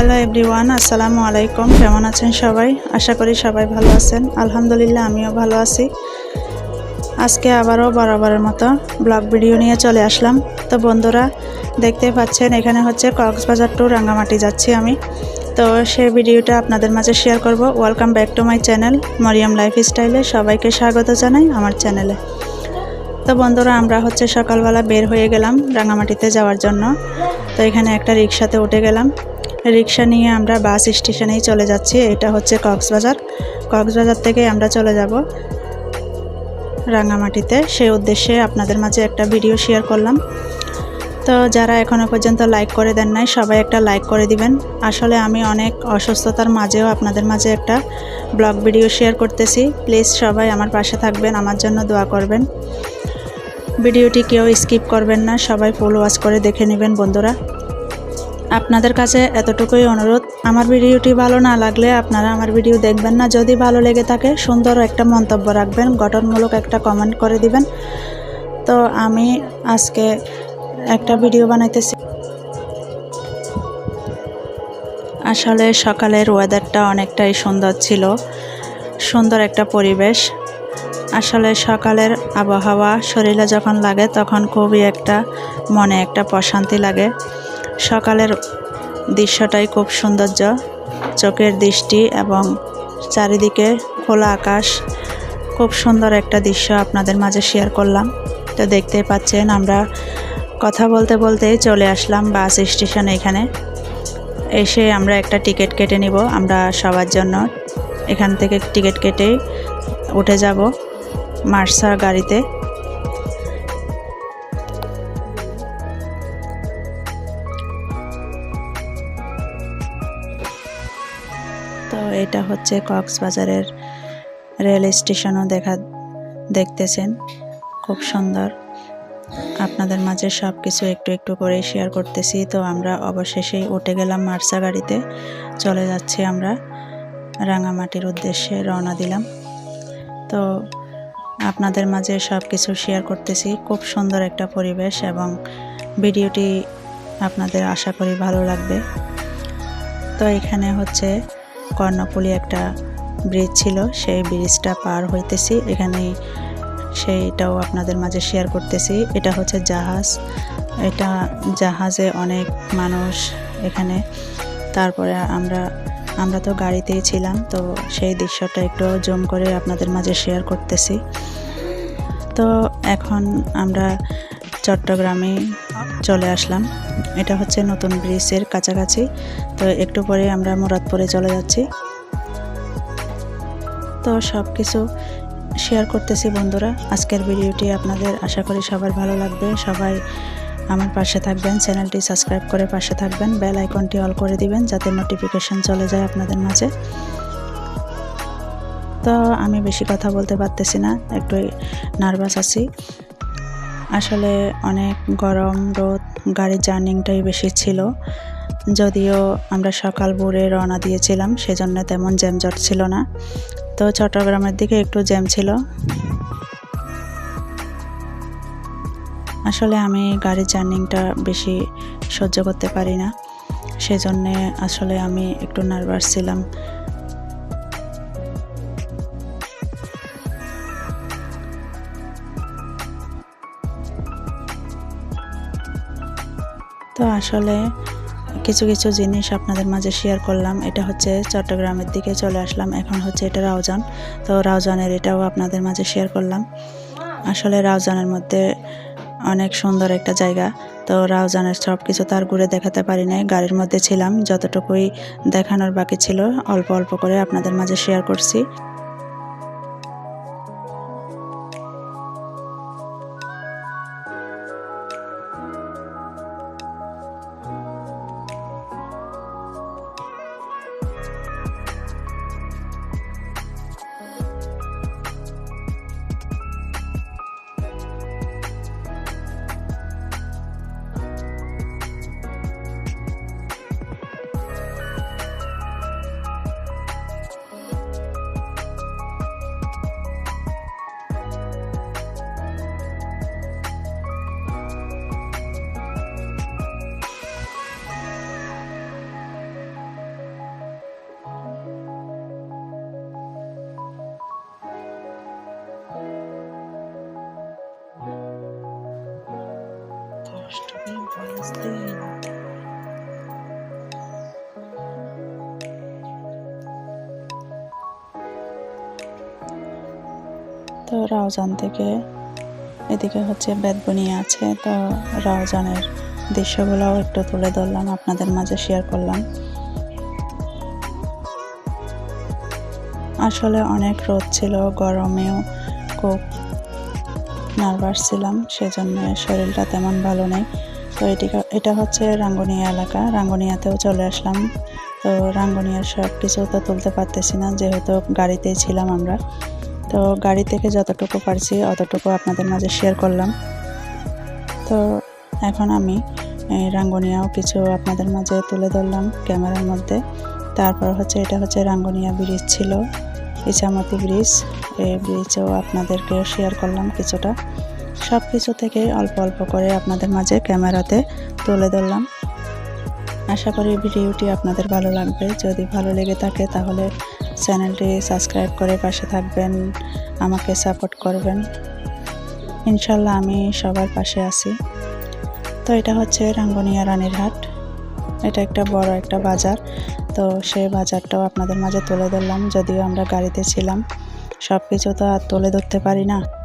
Hello everyone, আসসালামু আলাইকুম। কেমন আছেন সবাই? আশা করি সবাই ভালো আছেন। আলহামদুলিল্লাহ, আমিও ভালো আছি। আজকে আবারও বরাবরের মতো ব্লগ ভিডিও নিয়ে চলে আসলাম। তো বন্ধুরা দেখতে পাচ্ছেন, এখানে হচ্ছে কক্সবাজার টু রাঙ্গামাটি যাচ্ছি আমি। তো সেই ভিডিওটা আপনাদের মাঝে শেয়ার করব। Welcome back to my channel Mariam life স্টাইলে সবাইকে স্বাগত জানাই আমার চ্যানেলে তো বন্ধুরা, আমরা হচ্ছে সকালবেলা বের হয়ে গেলাম রাঙামাটিতে যাওয়ার জন্য। তো এখানে একটা রিক্সাতে উঠে গেলাম। রিক্সা নিয়ে আমরা বাস স্টেশনেই চলে যাচ্ছি। এটা হচ্ছে কক্সবাজার। কক্সবাজার থেকে আমরা চলে যাব রাঙামাটিতে। সেই উদ্দেশ্যে আপনাদের মাঝে একটা ভিডিও শেয়ার করলাম। তো যারা এখনও পর্যন্ত লাইক করে দেন নাই, সবাই একটা লাইক করে দিবেন। আসলে আমি অনেক অসুস্থতার মাঝেও আপনাদের মাঝে একটা ব্লগ ভিডিও শেয়ার করতেছি। প্লিজ সবাই আমার পাশে থাকবেন, আমার জন্য দোয়া করবেন। ভিডিওটি কেউ স্কিপ করবেন না, সবাই ফুল ওয়াচ করে দেখে নেবেন বন্ধুরা। আপনাদের কাছে এতটুকুই অনুরোধ। আমার ভিডিওটি ভালো না লাগলে আপনারা আমার ভিডিও দেখবেন না। যদি ভালো লেগে থাকে, সুন্দর একটা মন্তব্য রাখবেন, গঠনমূলক একটা কমেন্ট করে দিবেন। তো আমি আজকে একটা ভিডিও বানাইতেছি। আসলে সকালের ওয়েদারটা অনেকটাই সুন্দর ছিল। সুন্দর একটা পরিবেশ। আসলে সকালের আবহাওয়া শরীরে যখন লাগে, তখন খুবই একটা মনে একটা প্রশান্তি লাগে। সকালের দৃশ্যটাই খুব সৌন্দর্য। চোখের দৃষ্টি এবং চারিদিকে খোলা আকাশ। খুব সুন্দর একটা দৃশ্য আপনাদের মাঝে শেয়ার করলাম। তো দেখতেই পাচ্ছেন আমরা কথা বলতে বলতেই চলে আসলাম বাস স্টেশনে এখানে। এসে আমরা একটা টিকিট কেটে নিব, আমরা সবার জন্য। এখান থেকে টিকিট কেটে উঠে যাব মার্সার গাড়িতে। হচ্ছে কক্সবাজারের রেল স্টেশনও দেখা, দেখতেছেন। খুব সুন্দর। আপনাদের মাঝে সব কিছু একটু একটু করে শেয়ার করতেছি। তো আমরা অবশেষেই উঠে গেলাম মার্সা গাড়িতে। চলে যাচ্ছি আমরা। রাঙামাটির উদ্দেশ্যে রওনা দিলাম। তো আপনাদের মাঝে সব কিছু শেয়ার করতেছি। খুব সুন্দর একটা পরিবেশ এবং ভিডিওটি আপনাদের আশা করি ভালো লাগবে। তো এখানে হচ্ছে কর্ণফুলি একটা ব্রিজ ছিল, সেই ব্রিজটা পার হইতেছি। এখানে সেইটাও আপনাদের মাঝে শেয়ার করতেছি। এটা হচ্ছে জাহাজ। এটা জাহাজে অনেক মানুষ এখানে। তারপরে আমরা আমরা তো গাড়িতেই ছিলাম, তো সেই দৃশ্যটা একটু জুম করে আপনাদের মাঝে শেয়ার করতেছি। তো এখন আমরা চট্টগ্রামে চলে আসলাম। এটা হচ্ছে নতুন ব্রিজের কাছাকাছি। তো একটু পরে আমরা মুরাদপুরে চলে যাচ্ছি। তো সব কিছু শেয়ার করতেছি বন্ধুরা। আজকের ভিডিওটি আপনাদের আশা করি সবার ভালো লাগবে। সবাই আমার পাশে থাকবেন, চ্যানেলটি সাবস্ক্রাইব করে পাশে থাকবেন, বেল আইকনটি অল করে দিবেন যাতে নোটিফিকেশন চলে যায় আপনাদের মাঝে। তো আমি বেশি কথা বলতে পারতেছি না, একটু নার্ভাস আছি। আসলে অনেক গরম রোদ, গাড়ির জার্নিংটাই বেশি ছিল। যদিও আমরা সকাল ভোরে রওনা দিয়েছিলাম, সেজন্য তেমন জ্যামজট ছিল না। তো চট্টগ্রামের দিকে একটু জ্যাম ছিল। আসলে আমি গাড়ির জার্নিংটা বেশি সহ্য করতে পারি না। সেজন্যে আসলে আমি একটু নার্ভাস ছিলাম। তো আসলে কিছু কিছু জিনিস আপনাদের মাঝে শেয়ার করলাম। এটা হচ্ছে চট্টগ্রামের দিকে চলে আসলাম। এখন হচ্ছে এটা রাউজান। তো রাউজানের এটাও আপনাদের মাঝে শেয়ার করলাম। আসলে রাউজানের মধ্যে অনেক সুন্দর একটা জায়গা। তো রাউজানের সব কিছু তার ঘুরে দেখাতে পারি নাই। গাড়ির মধ্যে ছিলাম। যতটুকুই দেখানোর বাকি ছিল, অল্প অল্প করে আপনাদের মাঝে শেয়ার করছি। তো রাউজান থেকে এদিকে হচ্ছে বেদবনি আছে, তো রাউজানের দৃশ্যগুলোও একটু তুলে ধরলাম, আপনাদের মাঝে শেয়ার করলাম। আসলে অনেক রোদ ছিল, গরমেও খুব নার্ভাস ছিলাম, সেজন্য শরীরটা তেমন ভালো নেই। তো এটি এটা হচ্ছে রাঙ্গুনিয়া এলাকা। রাঙ্গুনিয়াতেও চলে আসলাম। তো রাঙ্গুনিয়ার সব কিছু তো তুলতে পারতেছি না, যেহেতু গাড়িতেই ছিলাম আমরা। তো গাড়ি থেকে যতটুকু পারছি, অতটুকু আপনাদের মাঝে শেয়ার করলাম। তো এখন আমি রাঙ্গুনিয়াও কিছু আপনাদের মাঝে তুলে ধরলাম ক্যামেরার মধ্যে। তারপর হচ্ছে, এটা হচ্ছে রাঙ্গুনিয়া ব্রিজ ছিল, ইছামতি ব্রিজ এই ব্রিজও আপনাদেরকে শেয়ার করলাম কিছুটা। সব কিছু থেকে অল্প অল্প করে আপনাদের মাঝে ক্যামেরাতে তুলে ধরলাম। আশা করি ভিডিওটি আপনাদের ভালো লাগবে। যদি ভালো লেগে থাকে তাহলে চ্যানেলটি সাবস্ক্রাইব করে পাশে থাকবেন, আমাকে সাপোর্ট করবেন। ইনশাল্লাহ আমি সবার পাশে আছি। তো এটা হচ্ছে রাঙ্গনিয়া রানীরহাট এটা একটা বড় একটা বাজার। তো সেই বাজারটাও আপনাদের মাঝে তুলে ধরলাম। যদিও আমরা গাড়িতে ছিলাম সব কিছু তো আর তুলে ধরতে পারি না।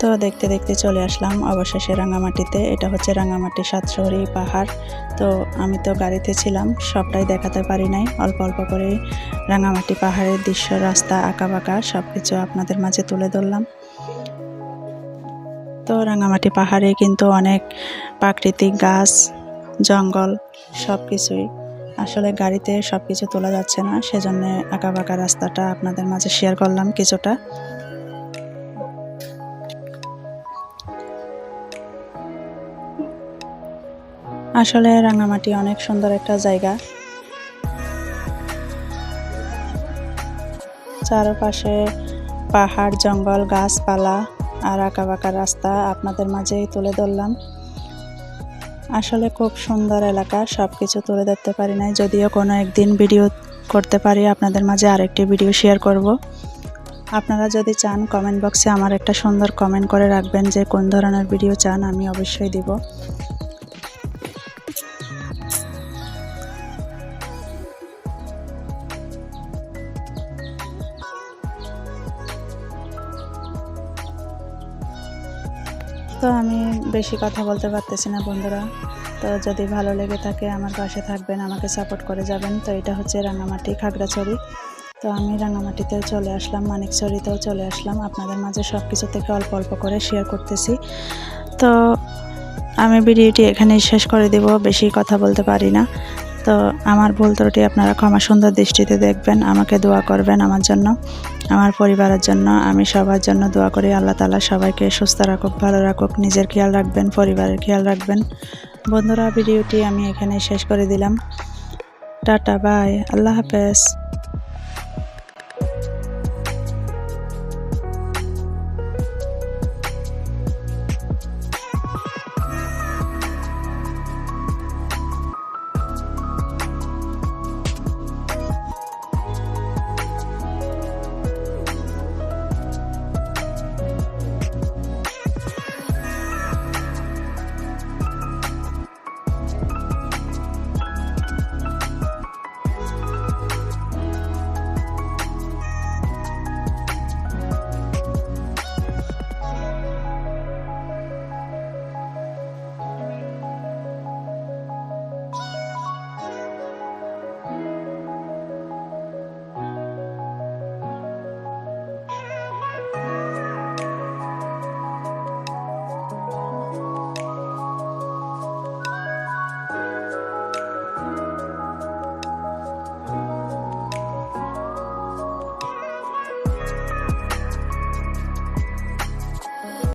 তো দেখতে দেখতে চলে আসলাম। অবশেষে রাঙামাটিতে। এটা হচ্ছে রাঙামাটি সাতশহরি পাহাড়। তো আমি তো গাড়িতে ছিলাম, সবটাই দেখাতে পারি নাই। অল্প অল্প করে রাঙামাটি পাহাড়ের দৃশ্য, রাস্তা আঁকা বাঁকা সব কিছু আপনাদের মাঝে তুলে ধরলাম। তো রাঙামাটি পাহাড়ে কিন্তু অনেক প্রাকৃতিক গাছ, জঙ্গল সব কিছুই আসলে গাড়িতে সব কিছু তোলা যাচ্ছে না, সেজন্য আঁকা বাঁকা রাস্তাটা আপনাদের মাঝে শেয়ার করলাম কিছুটা। আসলে রাঙামাটি অনেক সুন্দর একটা জায়গা। চারপাশে পাহাড়, জঙ্গল, গাছপালা আর আঁকা বাঁকা রাস্তা আপনাদের মাঝেই তুলে ধরলাম। আসলে খুব সুন্দর এলাকা সব কিছু তুলে ধরতে পারি নাই, যদিও কোনো একদিন ভিডিও করতে পারি, আপনাদের মাঝে আরেকটি ভিডিও শেয়ার করব। আপনারা যদি চান কমেন্ট বক্সে আমার একটা সুন্দর কমেন্ট করে রাখবেন যে কোন ধরনের ভিডিও চান, আমি অবশ্যই দিব। তো আমি বেশি কথা বলতে পারতেছি না, বন্ধুরা। তো যদি ভালো লেগে থাকে, আমার পাশে থাকবেন, আমাকে সাপোর্ট করে যাবেন। তো এটা হচ্ছে রাঙামাটি খাগড়াছড়ি। তো আমি রাঙামাটিতেও চলে আসলাম, মানিকছড়িতেও চলে আসলাম। আপনাদের মাঝে সব কিছু থেকে অল্প অল্প করে শেয়ার করতেছি। তো আমি ভিডিওটি এখানেই শেষ করে দেব, বেশি কথা বলতে পারি না। তো আমার ভুল ত্রুটি আপনারা ক্ষমা সুন্দর দৃষ্টিতে দেখবেন, আমাকে দোয়া করবেন আমার জন্য। আমার পরিবারের জন্য আমি সবার জন্য দোয়া করি, আল্লাহ তালা সবাইকে সুস্থ রাখুক, ভালো রাখুক, নিজের খেয়াল রাখবেন, পরিবারের খেয়াল রাখবেন। বন্ধুরা, ভিডিওটি আমি এখানে শেষ করে দিলাম। টাটা, বাই, আল্লাহ হাফেজ।